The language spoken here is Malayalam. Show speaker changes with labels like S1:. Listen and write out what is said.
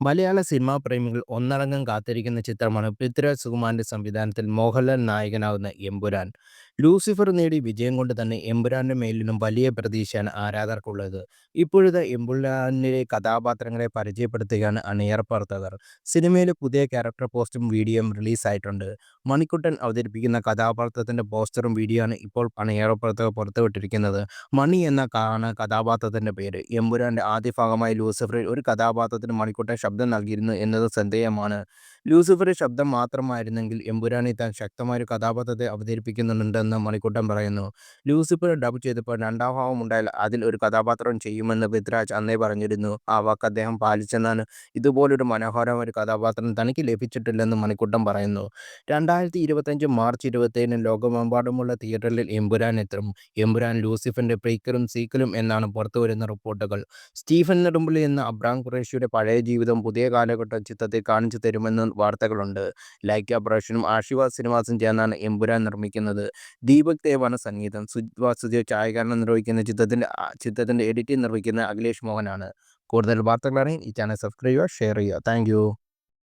S1: മലയാള സിനിമാ പ്രേമികൾ ഒന്നടങ്കം കാത്തിരിക്കുന്ന ചിത്രമാണ് പൃഥ്വിരാജ് സുകുമാരന്റെ സംവിധാനത്തിൽ മോഹൻലാൽ നായകനാകുന്ന എമ്പുരാൻ. ലൂസിഫർ നേടി വിജയം കൊണ്ട് തന്നെ എമ്പുരാന്റെ മേലിലും വലിയ പ്രതീക്ഷയാണ് ആരാധകർക്കുള്ളത്. ഇപ്പോഴത്തെ എമ്പുരാനിലെ കഥാപാത്രങ്ങളെ പരിചയപ്പെടുത്തുകയാണ് അണിയർ പ്രവർത്തകർ. സിനിമയിലെ പുതിയ ക്യാരക്ടർ പോസ്റ്റും വീഡിയോയും റിലീസായിട്ടുണ്ട്. മണിക്കുട്ടൻ അവതരിപ്പിക്കുന്ന കഥാപാത്രത്തിന്റെ പോസ്റ്ററും വീഡിയോയാണ് ഇപ്പോൾ അണിയർ പ്രവർത്തകർ പുറത്തുവിട്ടിരിക്കുന്നത്. മണി എന്ന കാണ കഥാപാത്രത്തിന്റെ പേര്. എമ്പുരാന്റെ ആദ്യ ഭാഗമായ ലൂസിഫറിൽ ഒരു കഥാപാത്രത്തിന് മണിക്കുട്ടൻ ശബ്ദം നൽകിയിരുന്നു എന്നത് ശ്രദ്ധേയമാണ്. ലൂസിഫറിൽ ശബ്ദം മാത്രമായിരുന്നെങ്കിൽ എമ്പുരാനെ താൻ ശക്തമായൊരു കഥാപാത്രത്തെ അവതരിപ്പിക്കുന്നുണ്ടെന്ന് മണിക്കൂട്ടം പറയുന്നു. ലൂസിഫർ ഡബ് ചെയ്തപ്പോൾ രണ്ടാം ഭാവം ഉണ്ടായാൽ അതിൽ ഒരു കഥാപാത്രം ചെയ്യുമെന്ന് പൃഥ്വിരാജ് അന്നേ പറഞ്ഞിരുന്നു. ആ വാക്ക് അദ്ദേഹം പാലിച്ചെന്നാണ് ഇതുപോലൊരു മനോഹരമായ ഒരു കഥാപാത്രം തനിക്ക് ലഭിച്ചിട്ടില്ലെന്ന് മണിക്കൂട്ടം പറയുന്നു. രണ്ടായിരത്തി ഇരുപത്തഞ്ച് മാർച്ച് ഇരുപത്തേഴിന് ലോകമെമ്പാടുമുള്ള തിയേറ്ററിൽ എമ്പുരാൻ എത്തും. എമ്പുരാൻ ലൂസിഫറിന്റെ പ്രീക്കലും സീക്കലും എന്നാണ് പുറത്തുവരുന്ന റിപ്പോർട്ടുകൾ. സ്റ്റീഫൻ നെടുമ്പുള്ളി എന്ന അബ്രാം ഖുറേഷിയുടെ പഴയ ജീവിതം പുതിയ കാലഘട്ട ചിത്രത്തിൽ കാണിച്ചു തരുമെന്ന് വാർത്തകളുണ്ട്. ലൈക്ക പ്രൊഡക്ഷനും ആശീർവാദ് സിനിമാസും ചേർന്നാണ് എമ്പുരാൻ നിർമ്മിക്കുന്നത്. ദീപക് ദേവാണ് സംഗീതം. സുജിത് വാസുദേവ് ഛായാഗ്രഹണം നിർവഹിക്കുന്ന ചിത്രത്തിന്റെ ചിത്രത്തിന്റെ എഡിറ്റിംഗ് നിർവഹിക്കുന്ന അഖിലേഷ് മോഹനാണ്. കൂടുതൽ വാർത്തകൾ അറിയാൻ ഈ ചാനൽ സബ്സ്ക്രൈബ് ചെയ്യുക, ഷെയർ ചെയ്യുക. താങ്ക്